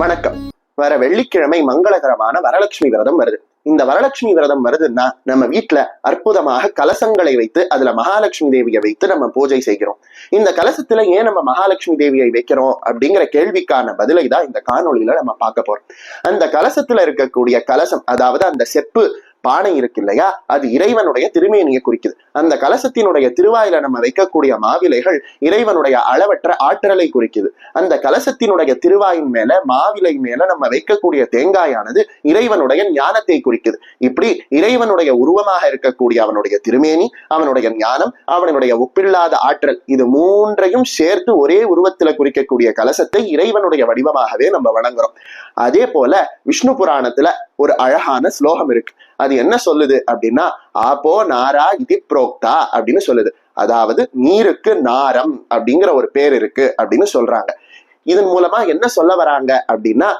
வணக்கம். வர வெள்ளிக்கிழமை மங்களகரமான வரலட்சுமி விரதம் வருது. இந்த வரலட்சுமி விரதம் வருதுன்னா நம்ம வீட்டுல அற்புதமாக கலசங்களை வைத்து அதுல மகாலட்சுமி தேவியை வைத்து நம்ம பூஜை செய்கிறோம். இந்த கலசத்துல ஏன் நம்ம மகாலட்சுமி தேவியை வைக்கிறோம் அப்படிங்கிற கேள்விக்கான பதிலை தான் இந்த காணொளியில நம்ம பார்க்க போறோம். அந்த கலசத்துல இருக்கக்கூடிய கலசம் அதாவது அந்த செப்பு பானை இருக்கு இல்லையா? அது இறைவனுடைய திருமேனியை குறிக்குது. அந்த கலசத்தினுடைய திருவாயில நம்ம வைக்கக்கூடிய மாவிலைகள் இறைவனுடைய அளவற்ற ஆற்றலை குறிக்குது. அந்த கலசத்தினுடைய திருவாயின் மேல மாவிலை மேல நம்ம வைக்கக்கூடிய தேங்காயானது இறைவனுடைய ஞானத்தை குறிக்குது. இப்படி இறைவனுடைய உருவமாக இருக்கக்கூடிய அவனுடைய திருமேனி அவனுடைய ஞானம் அவனுடைய ஒப்பில்லாத ஆற்றல் இது மூன்றையும் சேர்த்து ஒரே உருவத்துல குறிக்கக்கூடிய கலசத்தை இறைவனுடைய வடிவமாகவே நம்ம வணங்குறோம். அதே போல விஷ்ணு புராணத்துல ஒரு அழகான ஸ்லோகம் இருக்கு. அது என்ன சொல்லுது அப்படின்னா ஆப்போ நாரா இது புரோக்தா அப்படின்னு சொல்லுது. அதாவது நீருக்கு நாரம் அப்படிங்கிற ஒரு பேர் இருக்கு அப்படின்னு சொல்றாங்க. இதன் மூலமா என்ன சொல்ல வராங்க அப்படின்னா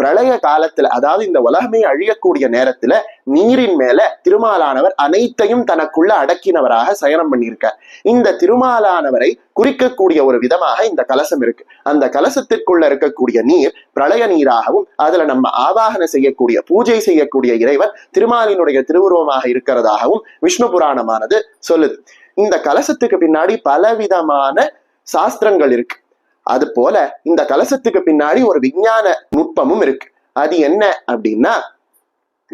பிரளய காலத்துல அதாவது இந்த உலகமே அழியக்கூடிய நேரத்துல நீரின் மேல திருமாலானவர் அனைத்தையும் தனக்குள்ள அடக்கினவராக சயனம் பண்ணியிருக்கார். இந்த திருமாலானவரை குறிக்கக்கூடிய ஒரு விதமாக இந்த கலசம் இருக்கு. அந்த கலசத்திற்குள்ள இருக்கக்கூடிய நீர் பிரளய நீராகவும் அதுல நம்ம ஆவாகன செய்யக்கூடிய பூஜை செய்யக்கூடிய இறைவன் திருமாலினுடைய திருவுருவமாக இருக்கிறதாகவும் விஷ்ணு புராணமானது சொல்லுது. இந்த கலசத்துக்கு பின்னாடி பலவிதமான சாஸ்திரங்கள் இருக்கு. அது போல இந்த கலசத்துக்கு பின்னாடி ஒரு விஞ்ஞான நுட்பமும் இருக்கு. அது என்ன அப்படின்னா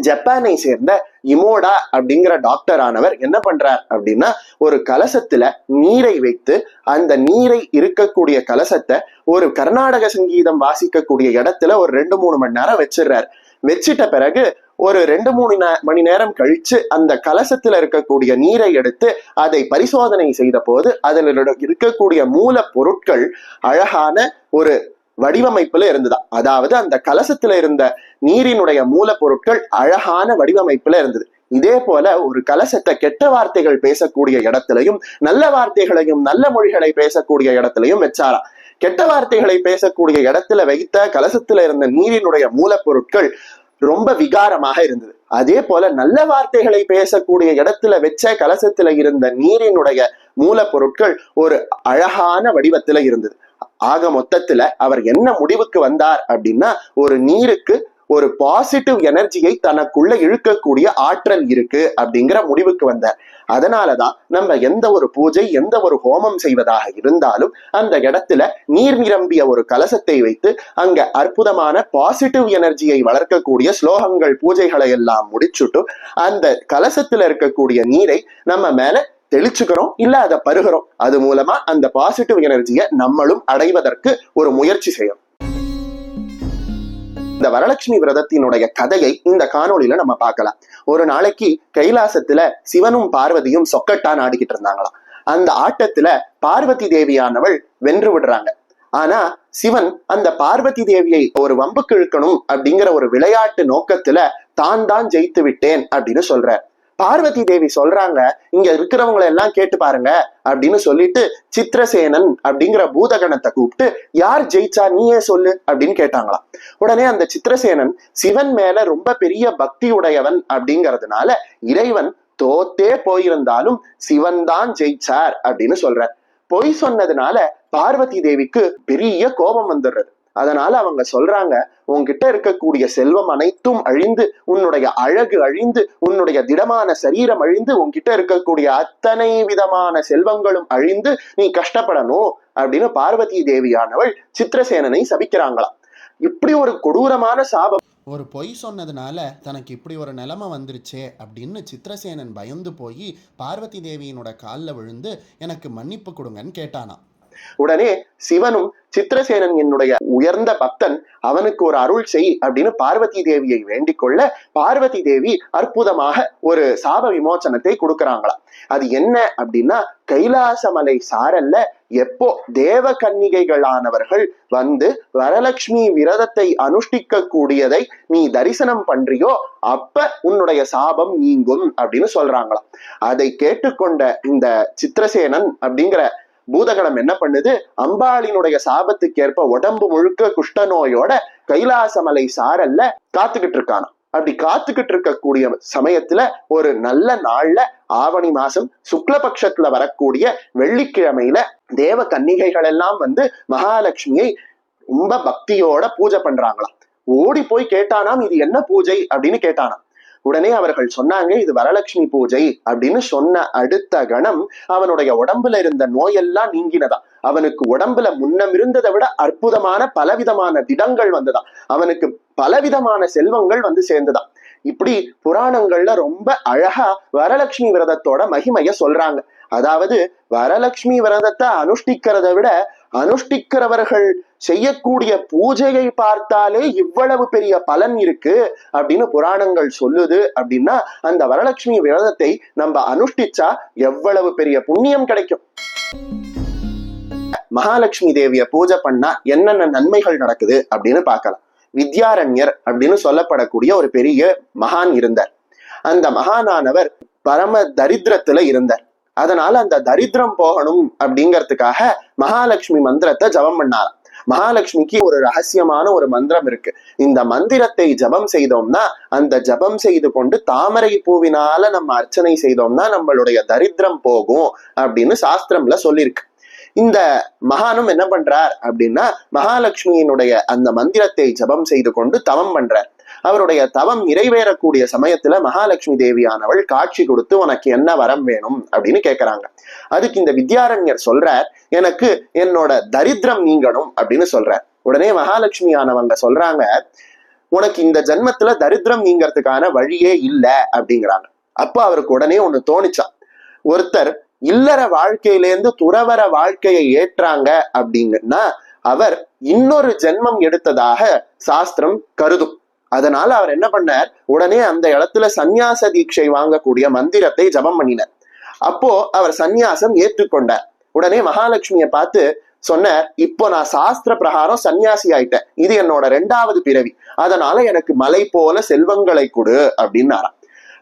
ஜப்பானை சேர்ந்த இமோடா அப்படிங்கிற டாக்டர் ஆனவர் என்ன பண்றார் அப்படின்னா ஒரு கலசத்துல நீரை வைத்து அந்த நீரை இருக்கக்கூடிய கலசத்தை ஒரு கர்நாடக சங்கீதம் வாசிக்கக்கூடிய இடத்துல ஒரு ரெண்டு மூணு மணி நேரம் வச்சிடுறாரு. வச்சிட்ட பிறகு ஒரு ரெண்டு மூணு மணி நேரம் கழிச்சு அந்த கலசத்துல இருக்கக்கூடிய நீரை எடுத்து அதை பரிசோதனை செய்த போது அதில் இருக்கக்கூடிய மூல பொருட்கள் அழகான ஒரு வடிவமைப்புல இருந்ததா. அதாவது அந்த கலசத்துல இருந்த நீரினுடைய மூலப்பொருட்கள் அழகான வடிவமைப்புல இருந்தது. இதே போல ஒரு கலசத்தை கெட்ட வார்த்தைகள் பேசக்கூடிய இடத்துலயும் நல்ல வார்த்தைகளையும் நல்ல மொழிகளை பேசக்கூடிய இடத்துலயும் வச்சாரா. கெட்ட வார்த்தைகளை பேசக்கூடிய இடத்துல வைத்த கலசத்துல இருந்த நீரினுடைய மூலப்பொருட்கள் ரொம்ப விகாரமாக இருந்தது. அதே போல நல்ல வார்த்தைகளை பேசக்கூடிய இடத்துல வச்ச கலசத்துல இருந்த நீரினுடைய மூலப்பொருட்கள் ஒரு அழகான வடிவத்துல இருந்தது. ஆக மொத்தத்துல அவர் என்ன முடிவுக்கு வந்தார் அப்படின்னா ஒரு நீருக்கு ஒரு பாசிட்டிவ் எனர்ஜியை தனக்குள்ள இழுக்கக்கூடிய ஆற்றல் இருக்கு அப்படிங்கிற முடிவுக்கு வந்தார். அதனாலதான் நம்ம எந்த ஒரு பூஜை எந்த ஒரு ஹோமம் செய்வதாக இருந்தாலும் அந்த இடத்துல நீர் நிரம்பிய ஒரு கலசத்தை வைத்து அங்க அற்புதமான பாசிட்டிவ் எனர்ஜியை வளர்க்கக்கூடிய ஸ்லோகங்கள் பூஜைகளை எல்லாம் முடிச்சுட்டு அந்த கலசத்துல இருக்கக்கூடிய நீரை நம்ம மேல தெளிச்சுக்கிறோம் இல்ல அதை பருகிறோம். அது மூலமா அந்த பாசிட்டிவ் எனர்ஜியை நம்மளும் அடைவதற்கு ஒரு முயற்சி செய்யணும். இந்த வரலட்சுமி விரதத்தினுடைய கதையை இந்த காணொலியில நம்ம பார்க்கலாம். ஒரு நாளைக்கு கைலாசத்துல சிவனும் பார்வதியும் சொக்கட்டான் ஆடிக்கிட்டு இருந்தாங்களாம். அந்த ஆட்டத்துல பார்வதி தேவியானவள் வென்று விடுறாங்க. ஆனா சிவன் அந்த பார்வதி தேவியை ஒரு வம்புக்கு இழுக்கணும் அப்படிங்கிற ஒரு விளையாட்டு நோக்கத்துல தான் தான் ஜெயித்து விட்டேன் அப்படின்னு சொல்றார். பார்வதி தேவி சொல்றாங்க இங்க இருக்கிறவங்களை எல்லாம் கேட்டு பாருங்க அப்படின்னு சொல்லிட்டு சித்திரசேனன் அப்படிங்கிற பூதகணத்தை கூப்பிட்டு யார் ஜெயிச்சா நீயே சொல்லு அப்படின்னு கேட்டாங்களாம். உடனே அந்த சித்திரசேனன் சிவன் மேல ரொம்ப பெரிய பக்தி உடையவன் அப்படிங்கிறதுனால இறைவன் தோத்தே போயிருந்தாலும் சிவன் தான் ஜெயிச்சார் அப்படின்னு சொல்ற பொய் சொன்னதுனால பார்வதி தேவிக்கு பெரிய கோபம் வந்துடுறது. அதனால அவங்க சொல்றாங்க உன்கிட்ட இருக்கக்கூடிய செல்வம் அனைத்தும் அழிந்து உன்னுடைய அழகு அழிந்து உன்னுடைய திடமான சரீரம் அழிந்து உன்கிட்ட இருக்கக்கூடிய அத்தனை விதமான செல்வங்களும் அழிந்து நீ கஷ்டப்படணும் அப்படின்னு பார்வதி தேவியானவள் சித்திரசேனனை சபிக்கிறாங்களாம். இப்படி ஒரு கொடூரமான சாபம். ஒரு பொய் சொன்னதுனால தனக்கு இப்படி ஒரு நிலைமை வந்துருச்சே அப்படின்னு சித்திரசேனன் பயந்து போய் பார்வதி தேவியினோட காலில் விழுந்து எனக்கு மன்னிப்பு கொடுங்கன்னு கேட்டானாம். உடனே சிவனும் சித்திரசேனன் என்னுடைய உயர்ந்த பக்தன் அவனுக்கு ஒரு அருள் செய் அப்படின்னு பார்வதி தேவியை வேண்டிக் கொள்ள பார்வதி தேவி அற்புதமாக ஒரு சாப விமோசனத்தை கொடுக்கறாங்களாம் அது என்ன அப்படின்னா கைலாசமலை சாரல்ல எப்போ தேவ கன்னிகைகளானவர்கள் வந்து வரலட்சுமி விரதத்தை அனுஷ்டிக்க கூடியதை நீ தரிசனம் பண்றியோ அப்ப உன்னுடைய சாபம் நீங்கும் அப்படின்னு சொல்றாங்களாம். அதை கேட்டுக்கொண்ட இந்த சித்திரசேனன் அப்படிங்கிற பூதகணம் என்ன பண்ணுது? அம்பாளினுடைய சாபத்துக்கு ஏற்ப உடம்பு முழுக்க குஷ்டநோயோட கைலாசமலை சாரல்ல காத்துக்கிட்டு இருக்கானா அப்படி காத்துக்கிட்டு இருக்கக்கூடிய சமயத்துல ஒரு நல்ல நாள்ல ஆவணி மாசம் சுக்லபக்ஷத்துல வரக்கூடிய வெள்ளிக்கிழமையில தேவ கன்னிகைகள் எல்லாம் வந்து மகாலட்சுமியை ரொம்ப பக்தியோட பூஜை பண்றாங்களாம். ஓடி போய் கேட்டானாம் இது என்ன பூஜை? அப்படின்னு கேட்டானாம். உடனே அவர்கள் சொன்னாங்க இது வரலட்சுமி பூஜை அப்படின்னு சொன்ன அடுத்த கணம் அவனுடைய உடம்புல இருந்த நோயெல்லாம் நீங்கினதா. அவனுக்கு உடம்புல முன்னம் இருந்ததை விட அற்புதமான பலவிதமான திடங்கள் வந்ததா. அவனுக்கு பலவிதமான செல்வங்கள் வந்து சேர்ந்ததா. இப்படி புராணங்கள்ல ரொம்ப அழகா வரலட்சுமி விரதத்தோட மகிமைய சொல்றாங்க. அதாவது வரலட்சுமி விரதத்தை அனுஷ்டிக்கிறத விட அனுஷ்டிக்கிறவர்கள் செய்யக்கூடிய பூஜையை பார்த்தாலே இவ்வளவு பெரிய பலன் இருக்கு அப்படின்னு புராணங்கள் சொல்லுது அப்படின்னா அந்த வரலட்சுமி விரதத்தை நம்ம அனுஷ்டிச்சா எவ்வளவு பெரிய புண்ணியம் கிடைக்கும். மகாலட்சுமி தேவிய பூஜை பண்ணா என்னென்ன நன்மைகள் நடக்குது அப்படின்னு பார்க்கலாம். வித்யாரண்யர் அப்படின்னு சொல்லப்படக்கூடிய ஒரு பெரிய மகான் இருந்தார். அந்த மகானானவர் பரம தரித்திரத்துல இருந்தார். அதனால அந்த தரித்திரம் போகணும் அப்படிங்கறதுக்காக மகாலட்சுமி மந்திரத்தை ஜபம் பண்ணாராம். மகாலட்சுமிக்கு ஒரு ரகசியமான ஒரு மந்திரம் இருக்கு. இந்த மந்திரத்தை ஜபம் செய்தோம்னா அந்த ஜபம் செய்து கொண்டு தாமரை பூவினால நம்ம அர்ச்சனை செய்தோம்னா நம்மளுடைய தரித்திரம் போகும் அப்படின்னு சாஸ்திரம்ல சொல்லியிருக்கு இந்த மகானும் என்ன பண்றார் அப்படின்னா மகாலட்சுமியினுடைய அந்த மந்திரத்தை ஜபம் செய்து கொண்டு தவம் பண்றார். அவருடைய தவம் நிறைவேறக்கூடிய சமயத்துல மகாலட்சுமி தேவியானவள் காட்சி கொடுத்து உனக்கு என்ன வரம் வேணும்? அப்படின்னு கேட்கிறாங்க அதுக்கு இந்த வித்யாரண்யர் சொல்றார் எனக்கு என்னோட தரித்திரம் நீங்கணும் அப்படின்னு சொல்றார். உடனே மகாலட்சுமி ஆனவங்க சொல்றாங்க உனக்கு இந்த ஜென்மத்துல தரித்திரம் நீங்கிறதுக்கான வழியே இல்ல அப்படிங்கிறாங்க. அப்போ அவருக்கு உடனே ஒண்ணு தோணுச்சா ஒருத்தர் இல்லற வாழ்க்கையிலேருந்து துறவர வாழ்க்கையை ஏற்றாங்க அப்படிங்கன்னா அவர் இன்னொரு ஜென்மம் எடுத்ததாக சாஸ்திரம் கருதும். அதனால அவர் என்ன பண்ணார்? உடனே அந்த இடத்துல சந்நியாச தீட்சை வாங்கக்கூடிய மந்திரத்தை ஜபம் பண்ணினார். அப்போ அவர் சந்நியாசம் ஏற்றுக்கொண்டார். உடனே மகாலட்சுமியை பார்த்து சொன்னார் இப்போ நான் சாஸ்திர பிரகாரம் சன்னியாசி ஆயிட்டேன். இது என்னோட ரெண்டாவது பிறவி. அதனால எனக்கு மலை போல செல்வங்களை கொடு அப்படின்னாராம்.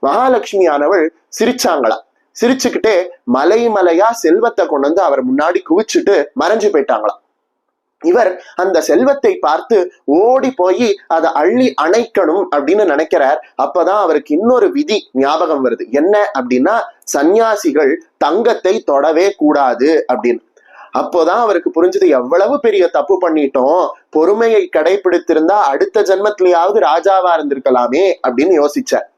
மகாலட்சுமி ஆனவள் சிரிச்சாங்களா. சிரிச்சுக்கிட்டே மலை மலையா செல்வத்தை கொண்டு வந்து அவர் முன்னாடி குவிச்சுட்டு மறைஞ்சு போயிட்டாங்களாம். இவர் அந்த செல்வத்தை பார்த்து ஓடி போய் அதை அள்ளி அணைக்கணும் அப்படின்னு நினைக்கிறார். அப்பதான் அவருக்கு இன்னொரு விதி ஞாபகம் வருது. என்ன அப்படின்னா சந்நியாசிகள் தங்கத்தை தொடவே கூடாது அப்படின்னு. அப்போதான் அவருக்கு புரிஞ்சது எவ்வளவு பெரிய தப்பு பண்ணிட்டோம். பொறுமையை கடைபிடித்திருந்தா அடுத்த ஜென்மத்திலேயாவது ராஜாவா இருந்திருக்கலாமே அப்படின்னு யோசிச்சார்.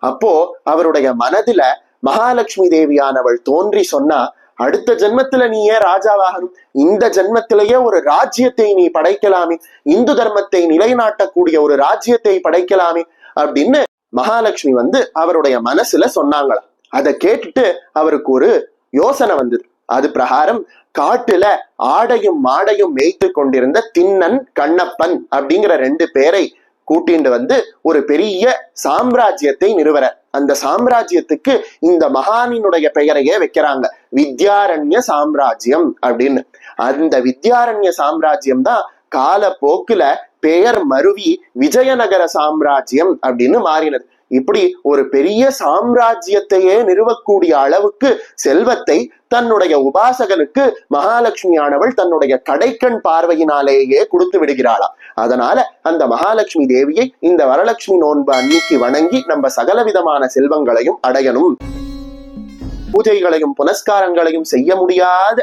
அப்போ அவருடைய மனதுல மகாலட்சுமி தேவியானவள் தோன்றி சொன்னா அடுத்த ஜென்மத்துல நீ ஏன் ராஜாவாகணும். இந்த ஜென்மத்திலேயே ஒரு ராஜ்யத்தை நீ படைக்கலாமே. இந்து தர்மத்தை நிலைநாட்டக்கூடிய ஒரு ராஜ்யத்தை படைக்கலாமே. அப்படின்னு மகாலட்சுமி வந்து அவருடைய மனசுல சொன்னாங்களாம் அதை கேட்டுட்டு அவருக்கு ஒரு யோசனை வந்தது. அது பிரகாரம் காட்டுல ஆடையும் மாடையும் மேய்த்து கொண்டிருந்த திண்ணன் கண்ணப்பன் அப்படிங்கிற ரெண்டு பேரை கூட்டிண்டு வந்து ஒரு பெரிய சாம்ராஜ்யத்தை நிறுவற. அந்த சாம்ராஜ்யத்துக்கு இந்த மகானினுடைய பெயரையே வைக்கிறாங்க. வித்யாரண்ய சாம்ராஜ்யம் அப்படின்னு. அந்த வித்யாரண்ய சாம்ராஜ்யம் தான் காலப்போக்குல பெயர் மருவி விஜயநகர சாம்ராஜ்யம் அப்படின்னு மாறினது. இப்படி ஒரு பெரிய சாம்ராஜ்யத்தையே நிறுவக்கூடிய அளவுக்கு செல்வத்தை தன்னுடைய உபாசகனுக்கு மகாலட்சுமி ஆனவள் தன்னுடைய கடைக்கண் பார்வையினாலேயே கொடுத்து விடுகிறாளாம் அதனால அந்த மகாலட்சுமி தேவியை இந்த வரலட்சுமி நோன்பு அன்னைக்கு வணங்கி நம்ம சகலவிதமான செல்வங்களையும் அடையணும். பூஜைகளையும் புனஸ்காரங்களையும் செய்ய முடியாத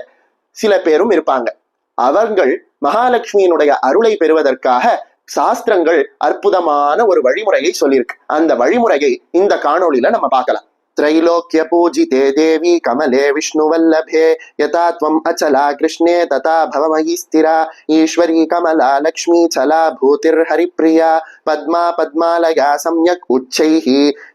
சில பேரும் இருப்பாங்க. அவர்கள் மகாலட்சுமியினுடைய அருளை பெறுவதற்காக சாஸ்திரங்கள் அற்புதமான ஒரு வழிமுறையை சொல்லியிருக்கு அந்த வழிமுறையை இந்த காணொளியில நம்ம பார்க்கலாம் त्रैलोक्य पूजिते देवी कमले विष्णुवल्लभे यथा त्वम् अचला कृष्णे तथा भवमयि स्थिरा ईश्वरी कमला लक्ष्मी चला भूतिर्हरिप्रिया पद्मा पद्मालया सम्यक् उच्चैः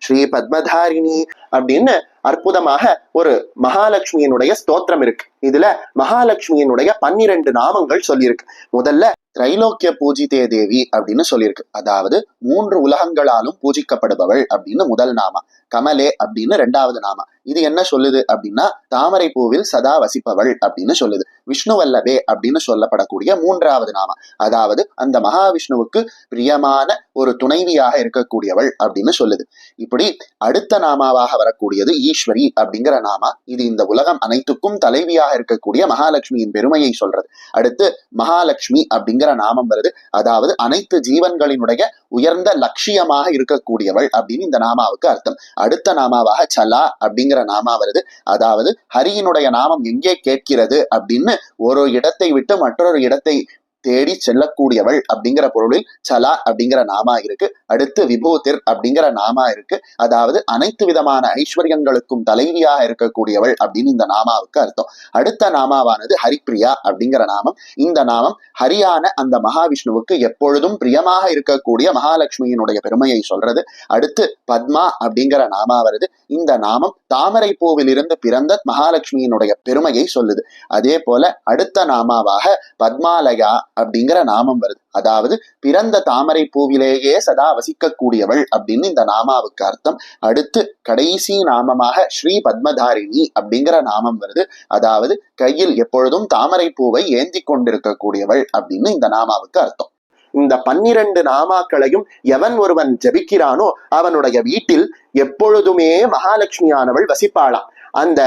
ஸ்ரீ பத்மதாரிணி அப்படின்னு அற்புதமாக ஒரு மகாலட்சுமியினுடைய ஸ்தோத்திரம் இருக்கு இதுல மகாலட்சுமியினுடைய பன்னிரண்டு நாமங்கள் சொல்லியிருக்கு முதல்ல திரைலோக்கிய பூஜிதே தேவி அப்படின்னு சொல்லியிருக்கு. அதாவது மூன்று உலகங்களாலும் பூஜிக்கப்படுபவள் அப்படின்னு முதல் நாமா கமலே அப்படின்னு ரெண்டாவது நாமா இது என்ன சொல்லுது அப்படின்னா தாமரை பூவில் சதா வசிப்பவள் அப்படின்னு சொல்லுது. விஷ்ணுவல்லவே அப்படின்னு சொல்லப்படக்கூடிய மூன்றாவது நாமம். அதாவது அந்த மகாவிஷ்ணுவுக்கு பிரியமான ஒரு துணைவியாக இருக்கக்கூடியவள் அப்படின்னு சொல்லுது. இப்படி அடுத்த நாமாவாக வரக்கூடியது ஈஸ்வரி அப்படிங்கிற நாமா. இது இந்த உலகம் அனைத்துக்கும் தலைவியாக இருக்கக்கூடிய மகாலட்சுமியின் பெருமையை சொல்றது. அடுத்து மகாலட்சுமி அப்படிங்கிற நாமம் வருது. அதாவது அனைத்து ஜீவன்களினுடைய உயர்ந்த லட்சியமாக இருக்கக்கூடியவள் அப்படின்னு இந்த நாமாவுக்கு அர்த்தம். அடுத்த நாமாவாக சலா அப்படிங்கிற நாமா வருது. அதாவது ஹரியினுடைய நாமம் எங்கே கேட்கிறது அப்படின்னு ஒரு இடத்தை விட்டு மற்றொரு இடத்தை தேடி செல்லக்கூடியவள் அப்படிங்கிற பொருளில் சலா அப்படிங்கிற நாமா இருக்கு. அடுத்து விபூதிர் அப்படிங்கிற நாமா இருக்கு. அதாவது அனைத்து விதமான ஐஸ்வர்யங்களுக்கும் தலைவியாக இருக்கக்கூடியவள் அப்படின்னு இந்த நாமாவுக்கு அர்த்தம். அடுத்த நாமாவானது ஹரிப்பிரியா அப்படிங்கிற நாமம். இந்த நாமம் ஹரியான அந்த மகாவிஷ்ணுவுக்கு எப்பொழுதும் பிரியமாக இருக்கக்கூடிய மகாலட்சுமியினுடைய பெருமையை சொல்றது. அடுத்து பத்மா அப்படிங்கிற நாமா வருது. இந்த நாமம் தாமரை பூவிலிருந்து பிறந்த மகாலட்சுமியினுடைய பெருமையை சொல்லுது. அதே போல அடுத்த நாமாவாக பத்மாலயா அப்படிங்கிற நாமம் வருது. அதாவது பிறந்த தாமரை பூவிலேயே சதா வசிக்கக்கூடியவள் அப்படின்னு இந்த நாமாவுக்கு அர்த்தம். அடுத்து கடைசி நாமமாக ஸ்ரீ பத்மதாரிணி அப்படிங்கிற நாமம் வருது. அதாவது கையில் எப்பொழுதும் தாமரை பூவை ஏந்தி கொண்டிருக்கக்கூடியவள் அப்படின்னு இந்த நாமாவுக்கு அர்த்தம். இந்த பன்னிரண்டு நாமாக்களையும் எவன் ஒருவன் ஜபிக்கிறானோ அவனுடைய வீட்டில் எப்பொழுதுமே மகாலட்சுமியானவள் வசிப்பாளாம். அந்த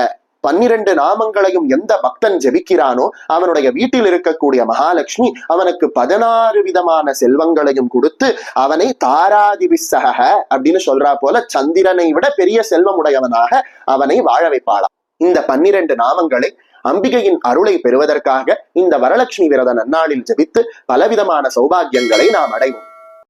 பன்னிரண்டு நாமங்களையும் எந்த பக்தன் ஜெபிக்கிறானோ அவனுடைய வீட்டில் இருக்கக்கூடிய மகாலட்சுமி அவனுக்கு பதினாறு விதமான செல்வங்களையும் கொடுத்து அவனை தாராதிபிசக அப்படின்னு சொல்றா போல சந்திரனை விட பெரிய செல்வமுடையவனாக அவனை வாழ வைப்பாளாம். இந்த பன்னிரண்டு நாமங்களை அம்பிகையின் அருளை பெறுவதற்காக இந்த வரலட்சுமி விரத நன்னாளில் ஜபித்து பலவிதமான சௌபாகியங்களை நாம் அடைவோம்.